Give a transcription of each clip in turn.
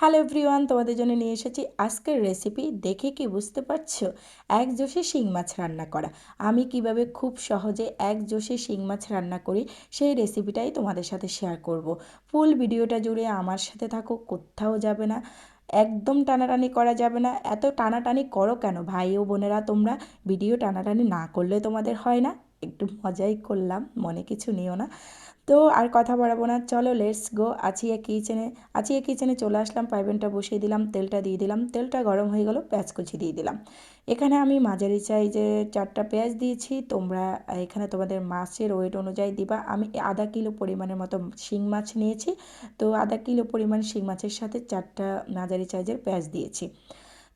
Hello everyone, তোমাদের জন্য নিয়ে এসেছি আজকের রেসিপি দেখে কি বুঝতে পারছ? এক জোশে শিং মাছ রান্না করা। আমি কীভাবে খুব সহজে এক জোশে শিং মাছ রান্না করি, সেই রেসিপিটাই তোমাদের সাথে শেয়ার করব। ফুল ভিডিওটা জুড়ে আমার সাথে থাকো, কোথাও যাবে না। একদম টানাটানি করা যাবে না। এত টানাটানি করো কেন? ভাই ও বোনেরা, তোমরা ভিডিও টানাটানি না করলে তোমাদের হয় না। একটু মজাই করলাম, মনে কিছু নিও না। তো আর কথা বাড়াবো না, চলো লেটস গো আছিয়া কিচেনে আছিয়া কিচেনে চলে আসলাম পাইবেনটা বসিয়ে দিলাম, তেলটা দিয়ে দিলাম, তেলটা গরম হয়ে গেল, পেঁয়াজ কুচি দিয়ে দিলাম। এখানে আমি মাঝারি যে চারটা পেঁয়াজ দিয়েছি, তোমরা এখানে তোমাদের মাছের ওয়েট অনুযায়ী দিবা। আমি আধা কিলো পরিমাণের মতো শিং মাছ নিয়েছি, তো আধা কিলো পরিমাণ শিং মাছের সাথে চারটা মাঝারি সাইজের পেঁয়াজ দিয়েছি।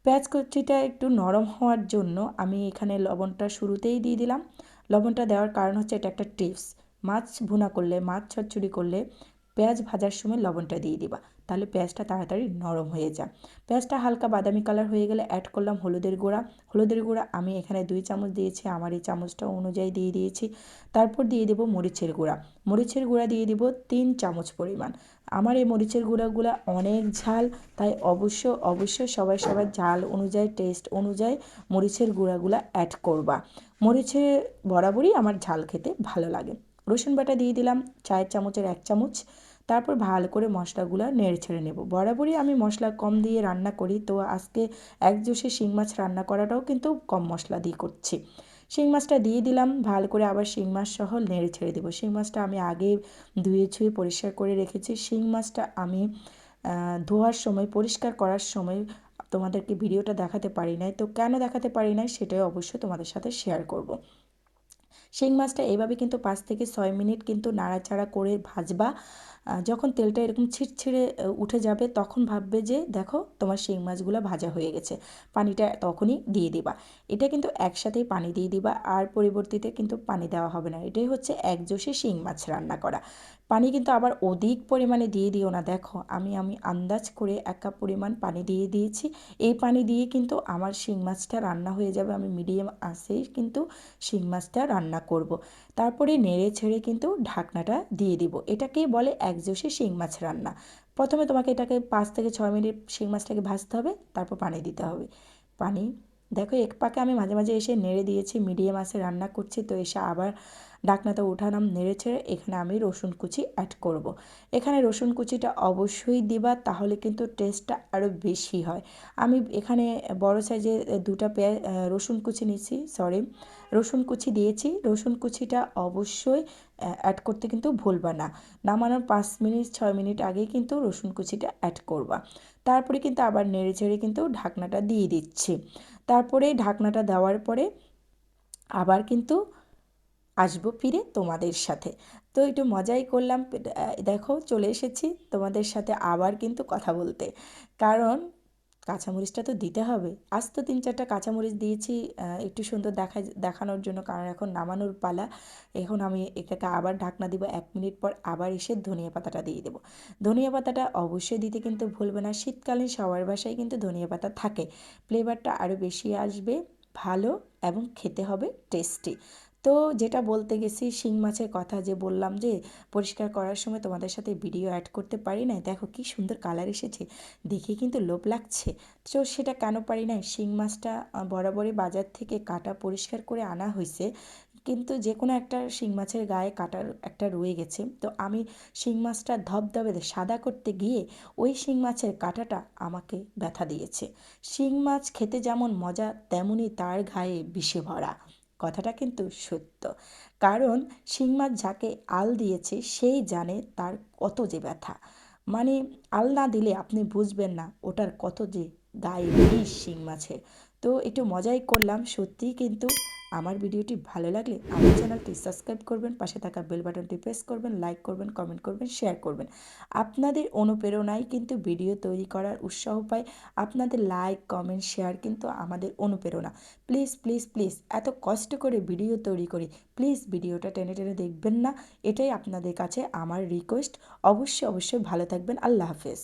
পেঁয়াজ কুচিটা একটু নরম হওয়ার জন্য আমি এখানে লবণটা শুরুতেই দিয়ে দিলাম। লবণটা দেওয়ার কারণ হচ্ছে এটা একটা টিপস। মাছ ভুনা করলে, মাছ চচ্চড়ি করলে পেঁয়াজ ভাজার সময় লবণটা দিয়ে দিবা। তাহলে পেঁয়াজটা তাড়াতাড়ি নরম হয়ে যায় পেঁয়াজটা হালকা বাদামি কালার হয়ে গেলে অ্যাড করলাম হলুদের গুঁড়া। হলুদের গুঁড়া আমি এখানে দুই চামচ দিয়েছি, আমার এই চামচটা অনুযায়ী দিয়ে দিয়েছি। তারপর দিয়ে দেবো মরিচের গুঁড়া। মরিচের গুঁড়া দিয়ে দিব তিন চামচ পরিমাণ। আমার এই মরিচের গুঁড়াগুলো অনেক ঝাল, তাই অবশ্য অবশ্য সবাই, সবার ঝাল অনুযায়ী টেস্ট অনুযায়ী মরিচের গুঁড়াগুলো অ্যাড করবা। মরিচের বরাবরই আমার ঝাল খেতে ভালো লাগে। রসুন বাটা দিয়ে দিলাম, চায়ের চামচের এক চামচ। তারপর ভালো করে মশলাগুলো নেড়ে ছেড়ে নেব। বরাবরই আমি মশলা কম দিয়ে রান্না করি, তো আজকে এক জোশে শিং মাছ রান্না করাটাও কিন্তু কম মশলা দিয়ে করছি। শিং মাছটা দিয়ে দিলাম, ভালো করে আবার শিং মাছ সহ নেড়ে ছেড়ে দেবো। শিং মাছটা আমি আগে ধুয়ে ছুঁয়ে পরিষ্কার করে রেখেছি। শিং মাছটা আমি ধোয়ার সময়, পরিষ্কার করার সময় তোমাদেরকে ভিডিওটা দেখাতে পারি নাই। তো কেন দেখাতে পারি নাই সেটাই অবশ্যই তোমাদের সাথে শেয়ার করব। শিং মাছটা এইভাবে কিন্তু পাঁচ থেকে ছয় মিনিট কিন্তু নাড়াচাড়া করে ভাজবা। যখন তেলটা এরকম ছিটছিড়ে উঠে যাবে, তখন ভাববে যে, দেখো, তোমার শিং মাছগুলো ভাজা হয়ে গেছে। পানিটা তখনই দিয়ে দিবা। এটা কিন্তু একসাথেই পানি দিয়ে দিবা, আর পরিবর্তিতে কিন্তু পানি দেওয়া হবে না। এটাই হচ্ছে একজোশে শিং মাছ রান্না করা। পানি কিন্তু আবার অধিক পরিমাণে দিয়ে দিও না। দেখো, আমি আমি আন্দাজ করে এক কাপ পরিমাণ পানি দিয়ে দিয়েছি। এই পানি দিয়ে কিন্তু আমার শিং মাছটা রান্না হয়ে যাবে। আমি মিডিয়াম আসেই কিন্তু শিং মাছটা রান্না করব। তারপরে নেড়ে ছেড়ে কিন্তু ঢাকনাটা দিয়ে দিব। এটাকেই বলে একজোশে শিং মাছ রান্না। প্রথমে তোমাকে এটাকে পাঁচ থেকে ছয় মিনিট শিং মাছটাকে ভাজতে হবে, তারপর পানি দিতে হবে। পানি, দেখো এক পাকে আমি মাঝে মাঝে এসে নেড়ে দিয়েছি, মিডিয়াম আসে রান্না করছি, তো এসে আবার ডাকনাটা উঠানাম নেড়ে ছেড়ে এখানে আমি রসুন কুচি অ্যাড করব। এখানে রসুন কুচিটা অবশ্যই দিবা, তাহলে কিন্তু টেস্টটা আরও বেশি হয়। আমি এখানে বড় সাইজে দুটা পেঁয়াজ রসুন কুচি নিয়েছি সরি রসুন কুচি দিয়েছি। রসুন কুচিটা অবশ্যই অ্যাড করতে কিন্তু ভুলবা না। নামানোর পাঁচ মিনিট, ছয় মিনিট আগে কিন্তু রসুন কুচিটা অ্যাড করবা। তারপরে কিন্তু আবার নেড়ে ছেড়ে কিন্তু ঢাকনাটা দিয়ে দিচ্ছি। তারপরে ঢাকনাটা দেওয়ার পরে আবার কিন্তু আসব ফিরে তোমাদের সাথে। তো একটু মজাই করলাম দেখো চলে এসেছি তোমাদের সাথে আবার কিন্তু কথা বলতে। কারণ কাঁচামরিচটা তো দিতে হবে। আজ তো তিন চারটা কাঁচামরিচ দিয়েছি একটু সুন্দর দেখা দেখানোর জন্য, কারণ এখন নামানোর পালা। এখন আমি এটাকে আবার ঢাকনা দিব, এক মিনিট পর আবার এসে ধনিয়া পাতাটা দিয়ে দেবো। ধনিয়া পাতাটা অবশ্যই দিতে কিন্তু ভুলবে না, শীতকালীন সবার বাসায় কিন্তু ধনিয়া পাতা থাকে। ফ্লেভারটা আরও বেশি আসবে, ভালো এবং খেতে হবে টেস্টি। তো যেটা বলতে গেছি শিং মাছের কথা যে বললাম যে পরিষ্কার করার সময় তোমাদের সাথে ভিডিও অ্যাড করতে পারি নাই। দেখো কি সুন্দর কালার এসেছে, দেখে কিন্তু লোভ লাগছে। তো সেটা কেন পারি নাই? শিং মাছটা বরাবরই বাজার থেকে কাটা পরিষ্কার করে আনা হয়েছে, কিন্তু যে কোনো একটা শিং মাছের গায়ে কাটার একটা রয়ে গেছে। তো আমি শিং মাছটা ধবধবে সাদা করতে গিয়ে ওই শিং মাছের কাঁটাটা আমাকে ব্যথা দিয়েছে। শিং মাছ খেতে যেমন মজা তেমনই তার গায়ে বিষে ভরা। কথাটা কিন্তু সত্য। কারণ শিং মাছ যাকে আল দিয়েছে, সেই জানে তার কত যে ব্যথা। মানে আল না দিলে আপনি বুঝবেন না ওটার কত যে গায়ে বিষ শিং মাছের। তো একটু মজাই করলাম, সত্যিই কিন্তু আমার ভিডিওটি ভালো লাগলে আমার চ্যানেলটি সাবস্ক্রাইব করবেন, পাশে থাকা বেল বাটনটি প্রেস করবেন, লাইক করবেন, কমেন্ট করবেন, শেয়ার করবেন। আপনাদের অনুপ্রেরণায় কিন্তু ভিডিও তৈরি করার উৎসাহ পায় আপনাদের লাইক, কমেন্ট, শেয়ার কিন্তু আমাদের অনুপ্রেরণা। প্লিজ প্লিজ প্লিজ, এত কষ্ট করে ভিডিও তৈরি করি। প্লিজ ভিডিওটা টেনে টেনে দেখবেন না। এটাই আপনাদের কাছে আমার রিকোয়েস্ট অবশ্যই অবশ্যই ভালো থাকবেন। আল্লাহ হাফেজ।